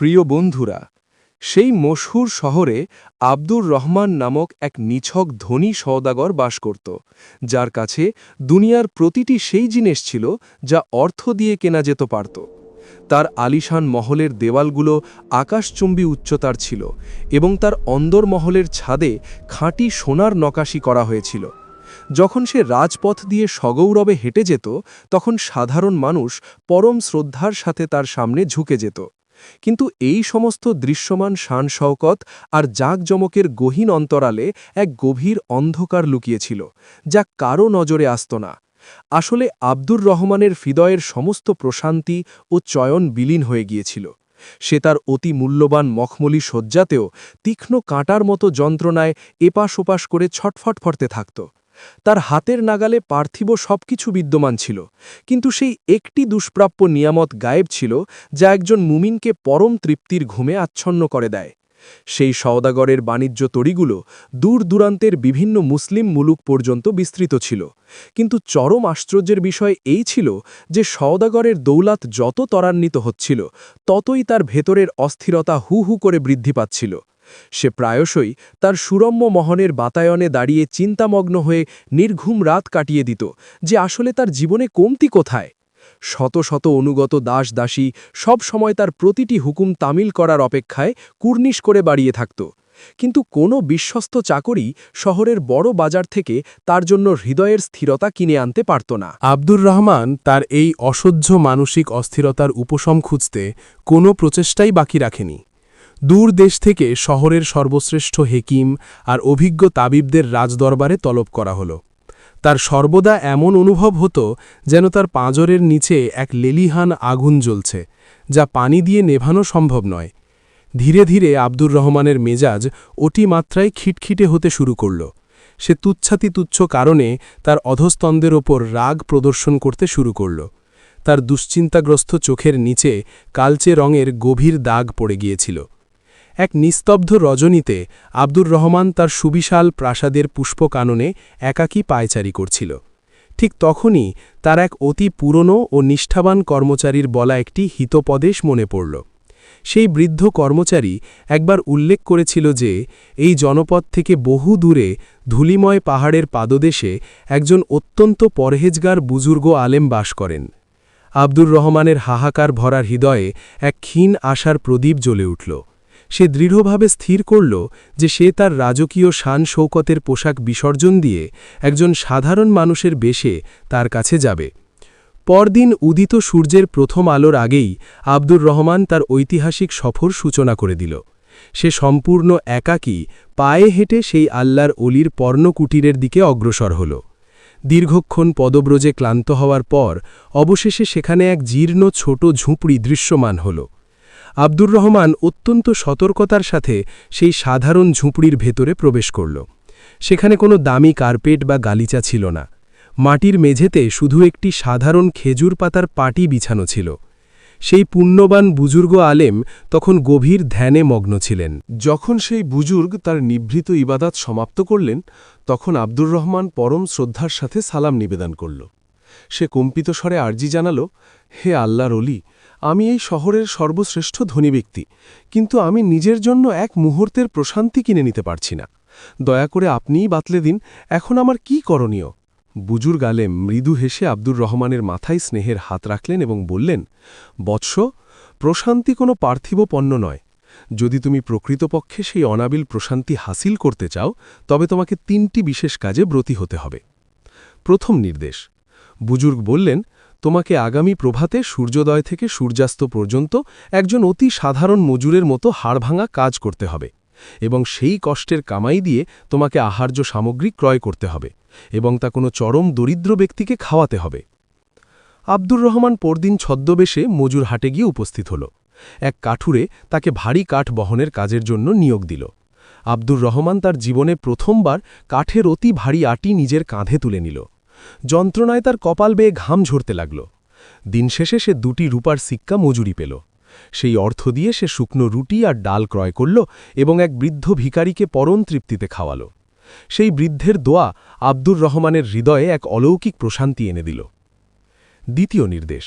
প্রিয় বন্ধুরা, সেই মশহুর শহরে আব্দুর রহমান নামক এক নিছক ধনী সওদাগর বাস করত, যার কাছে দুনিয়ার প্রতিটি সেই জিনিস ছিল যা অর্থ দিয়ে কেনা যেত পারত। তার আলিশান মহলের দেওয়ালগুলো আকাশচুম্বী উচ্চতার ছিল এবং তার অন্দর মহলের ছাদে খাঁটি সোনার নকাশি করা হয়েছিল। যখন সে রাজপথ দিয়ে সগৌরবে হেঁটে যেত, তখন সাধারণ মানুষ পরম শ্রদ্ধার সাথে তার সামনে ঝুঁকে যেত। কিন্তু এই সমস্ত দৃশ্যমান শান শওকত আর জাঁকজমকের গহীন অন্তরালে এক গভীর অন্ধকার লুকিয়েছিল, যা কারও নজরে আসত না। আসলে আব্দুর রহমানের হৃদয়ের সমস্ত প্রশান্তি ও চয়ন বিলীন হয়ে গিয়েছিল। সে তার অতি মূল্যবান মখমলি শয্যাতেও তীক্ষ্ণ কাঁটার মতো যন্ত্রণায় এপাশ ওপাশ করে ছটফট ফরতে থাকত। তার হাতের নাগালে পার্থিব সবকিছু বিদ্যমান ছিল, কিন্তু সেই একটি দুষ্প্রাপ্য নিয়ামত গায়েব ছিল, যা একজন মুমিনকে পরম তৃপ্তির ঘুমে আচ্ছন্ন করে দেয়। সেই সওদাগরের বাণিজ্য তড়িগুলো দূর দূরান্তের বিভিন্ন মুসলিম মুলুক পর্যন্ত বিস্তৃত ছিল, কিন্তু চরম আশ্চর্যের বিষয় এই ছিল যে সওদাগরের দৌলাত যত ত্বরান্বিত হচ্ছিল, ততই তার ভেতরের অস্থিরতা হু হু করে বৃদ্ধি পাচ্ছিল। সে প্রায়শই তার সুরম্য মহনের বাতায়নে দাঁড়িয়ে চিন্তামগ্ন হয়ে নির্ঘুম রাত কাটিয়ে দিত যে আসলে তার জীবনে কমতি কোথায়। শত শত অনুগত দাস দাসী সব সময় তার প্রতিটি হুকুম তামিল করার অপেক্ষায় কুর্নিশ করে বাড়িয়ে থাকত। কিন্তু কোনো বিশ্বস্ত চাকরি শহরের বড় বাজার থেকে তার জন্য হৃদয়ের স্থিরতা কিনে আনতে পারত না। আব্দুর রহমান তার এই অসহ্য মানসিক অস্থিরতার উপশম খুঁজতে কোনো প্রচেষ্টাই বাকি রাখেনি। দূর দেশ থেকে শহরের সর্বশ্রেষ্ঠ হেকিম আর অভিজ্ঞ তাবিবদের রাজদরবারে তলব করা হল। তার সর্বদা এমন অনুভব হতো যেন তার পাঁজরের নিচে এক লেলিহান আগুন জ্বলছে, যা পানি দিয়ে নেভানো সম্ভব নয়। ধীরে ধীরে আব্দুর রহমানের মেজাজ অতি মাত্রায় খিটখিটে হতে শুরু করল। সে তুচ্ছাতি তুচ্ছ কারণে তার অধস্তন্দের ওপর রাগ প্রদর্শন করতে শুরু করল। তার দুশ্চিন্তাগ্রস্ত চোখের নিচে কালচে রঙের গভীর দাগ পড়ে গিয়েছিল। এক নিস্তব্ধ রজনীতে আব্দুর রহমান তার সুবিশাল প্রাসাদের পুষ্পকাননে একাকী পায়চারি করছিল। ঠিক তখনই তার এক অতি পুরনো ও নিষ্ঠাবান কর্মচারীর বলা একটি হিতপদেশ মনে পড়ল। সেই বৃদ্ধ কর্মচারী একবার উল্লেখ করেছিল যে, এই জনপদ থেকে বহু দূরে ধুলিময় পাহাড়ের পাদদেশে একজন অত্যন্ত পরহেজগার বুজুর্গ আলেম বাস করেন। আব্দুর রহমানের হাহাকার ভরার হৃদয়ে এক ক্ষীণ আশার প্রদীপ জ্বলে উঠল। সে দৃঢ়ভাবে স্থির করল যে সে তার রাজকীয় শান শৌকতের পোশাক বিসর্জন দিয়ে একজন সাধারণ মানুষের বেশে তার কাছে যাবে। পরদিন উদিত সূর্যের প্রথম আলোর আগেই আব্দুর রহমান তার ঐতিহাসিক সফর সূচনা করে দিল। সে সম্পূর্ণ একাকী পায়ে হেঁটে সেই আল্লাহর অলির পর্ণকুটিরের দিকে অগ্রসর হল। দীর্ঘক্ষণ পদব্রজে ক্লান্ত হওয়ার পর অবশেষে সেখানে এক জীর্ণ ছোট ঝুঁপড়ি দৃশ্যমান হল। আব্দুর রহমান অত্যন্ত সতর্কতার সাথে সেই সাধারণ ঝুঁপড়ির ভেতরে প্রবেশ করল। সেখানে কোনো দামি কার্পেট বা গালিচা ছিল না। মাটির মেঝেতে শুধু একটি সাধারণ খেজুর পাতার পাটি বিছানো ছিল। সেই পুণ্যবান বুজুর্গ আলেম তখন গভীর ধ্যানে মগ্ন ছিলেন। যখন সেই বুজুর্গ তার নিভৃত ইবাদাত সমাপ্ত করলেন, তখন আব্দুর রহমান পরম শ্রদ্ধার সাথে সালাম নিবেদন করল। সে কম্পিত স্বরে আর্জি জানাল, হে আল্লাহর অলি আমি এই শহরের সর্বশ্রেষ্ঠ ধনী ব্যক্তি, কিন্তু আমি নিজের জন্য এক মুহূর্তের প্রশান্তি কিনে নিতে পারছি না। দয়া করে আপনিই বাতলে দিন, এখন আমার কি করণীয়? বুজুর্গ আলেম মৃদু হেসে আব্দুর রহমানের মাথায় স্নেহের হাত রাখলেন এবং বললেন, বৎস, প্রশান্তি কোনো পার্থিব পণ্য নয়। যদি তুমি প্রকৃতপক্ষে সেই অনাবিল প্রশান্তি হাসিল করতে চাও, তবে তোমাকে তিনটি বিশেষ কাজে ব্রতী হতে হবে। প্রথম নির্দেশ, বুজুর্গ বললেন তোমাকে আগামী প্রভাতে সূর্যোদয় থেকে সূর্যাস্ত পর্যন্ত একজন অতি সাধারণ মজুরের মতো হাড়ভাঙা কাজ করতে হবে এবং সেই কষ্টের কামাই দিয়ে তোমাকে আহার্য সামগ্রী ক্রয় করতে হবে এবং তা কোনো চরম দরিদ্র ব্যক্তিকে খাওয়াতে হবে। আব্দুর রহমান পরদিন ছদ্মবেশে মজুর হাটে গিয়ে উপস্থিত হল। এক কাঠুরে তাকে ভারী কাঠ বহনের কাজের জন্য নিয়োগ দিল। আব্দুর রহমান তার জীবনে প্রথমবার কাঠের অতি ভারী আটি নিজের কাঁধে তুলে নিল। যন্ত্রণায় তার কপাল বেয়ে ঘাম ঝরতে লাগল। দিন শেষে সে দুটি রূপার সিক্কা মজুরি পেল। সেই অর্থ দিয়ে সে শুকনো রুটি আর ডাল ক্রয় করল এবং এক বৃদ্ধ ভিকারিকে পরম তৃপ্তিতে খাওয়াল। সেই বৃদ্ধের দোয়া আব্দুর রহমানের হৃদয়ে এক অলৌকিক প্রশান্তি এনে দিল। দ্বিতীয় নির্দেশ।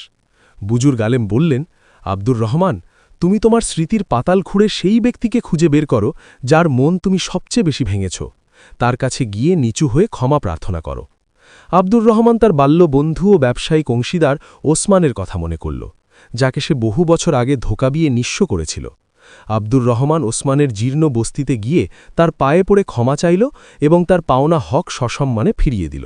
বুজুর গালেম বললেন, আব্দুর রহমান, তুমি তোমার স্মৃতির পাতাল খুঁড়ে সেই ব্যক্তিকে খুঁজে বের করো যার মন তুমি সবচেয়ে বেশি ভেঙেছ। তার কাছে গিয়ে নিচু হয়ে ক্ষমা প্রার্থনা করো। আব্দুর রহমান তার বাল্য বন্ধু ও ব্যবসায়িক অংশীদার ওসমানের কথা মনে করল, যাকে সে বহু বছর আগে ধোকা বিয়ে নিঃস্ব করেছিল। আব্দুর রহমান ওসমানের জীর্ণ বস্তিতে গিয়ে তার পায়ে পড়ে ক্ষমা চাইল এবং তার পাওনা হক সসম্মানে ফিরিয়ে দিল।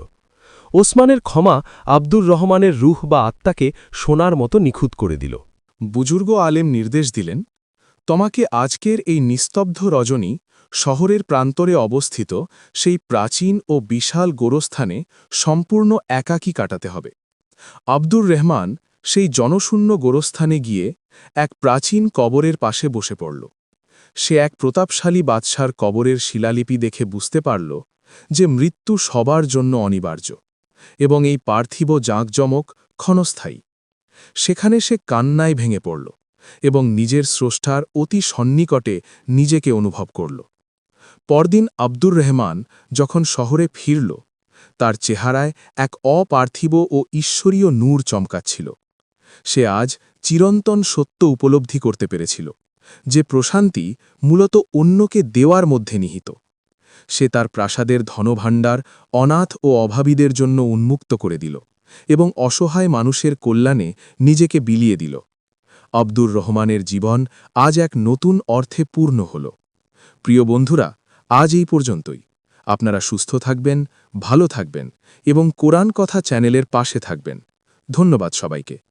ওসমানের ক্ষমা আব্দুর রহমানের রুহ বা আত্মাকে সোনার মতো নিখুঁত করে দিল। বুজুর্গ আলেম নির্দেশ দিলেন তোমাকে আজকের এই নিস্তব্ধ রজনী শহরের প্রান্তরে অবস্থিত সেই প্রাচীন ও বিশাল গোরস্থানে সম্পূর্ণ একাকী কাটাতে হবে। আব্দুর রহমান সেই জনশূন্য গোরস্থানে গিয়ে এক প্রাচীন কবরের পাশে বসে পড়ল। সে এক প্রতাপশালী বাদশার কবরের শিলালিপি দেখে বুঝতে পারল যে মৃত্যু সবার জন্য অনিবার্য এবং এই পার্থিব জাঁকজমক ক্ষণস্থায়ী। সেখানে সে কান্নায় ভেঙে পড়ল। এবং নিজের স্রষ্টার অতি সন্নিকটে নিজেকে অনুভব করল। পরদিন আব্দুর রহমান যখন শহরে ফিরল, তার চেহারায় এক অপার্থিব ও ঈশ্বরীয় নূর চমকাচ্ছিল। সে আজ চিরন্তন সত্য উপলব্ধি করতে পেরেছিল, যে প্রশান্তি মূলত অন্যকে দেওয়ার মধ্যে নিহিত। সে তার প্রাসাদের ধনভাণ্ডার, অনাথ ও অভাবীদের জন্য উন্মুক্ত করে দিল এবং অসহায় মানুষের কল্যাণে নিজেকে বিলিয়ে দিল। আব্দুর রহমানের জীবন আজ এক নতুন অর্থে পূর্ণ হল। প্রিয় বন্ধুরা, আজ এই পর্যন্তই। আপনারা সুস্থ থাকবেন, ভালো থাকবেন এবং কোরআন কথা চ্যানেলের পাশে থাকবেন। ধন্যবাদ সবাইকে।